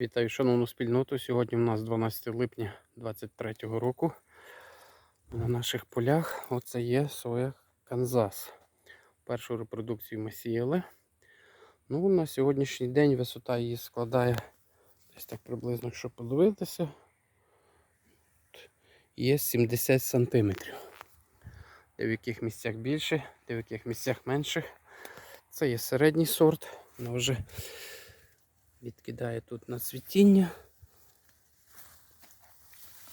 Вітаю шановну спільноту. Сьогодні у нас 12 липня 2023 року. На наших полях оце є соя Канзас. Першу репродукцію ми сіяли. Ну, на сьогоднішній день висота її складає десь так приблизно, якщо подивитися, є 70 сантиметрів. Де в яких місцях більше, де в яких місцях менше. Це є середній сорт. Вона вже відкидає тут на цвітіння.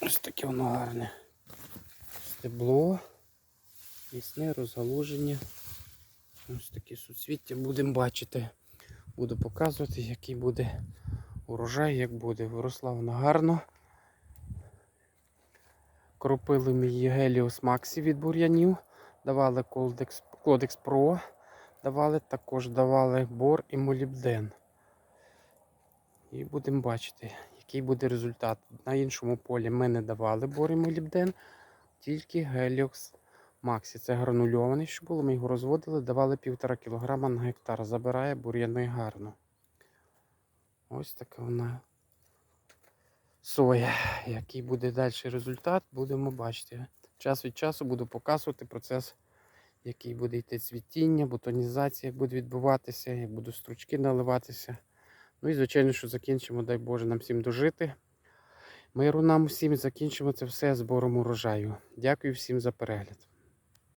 Ось таке воно гарне. Стебло, місне розгалуження. Ось такі суцвіття будемо бачити. Буду показувати, який буде урожай, як буде. Виросла вона гарно. Кропили ми її Геліос Максі від бур'янів. Давали Codex Pro. Давали, також давали бор і молібден. І будемо бачити, який буде результат. На іншому полі ми не давали бор і молібден, тільки Геліокс Максі. Це гранульований, що було. Ми його розводили, давали 1,5 кг на гектар. Забирає бур'яни гарно. Ось така вона соя. Який буде далі результат, будемо бачити. Час від часу буду показувати процес, який буде йти цвітіння, бутонізація, як буде відбуватися, як будуть стручки наливатися. Ну і, звичайно, що закінчимо, дай Боже, нам всім дожити. Миру нам всім закінчимо це все збором урожаю. Дякую всім за перегляд.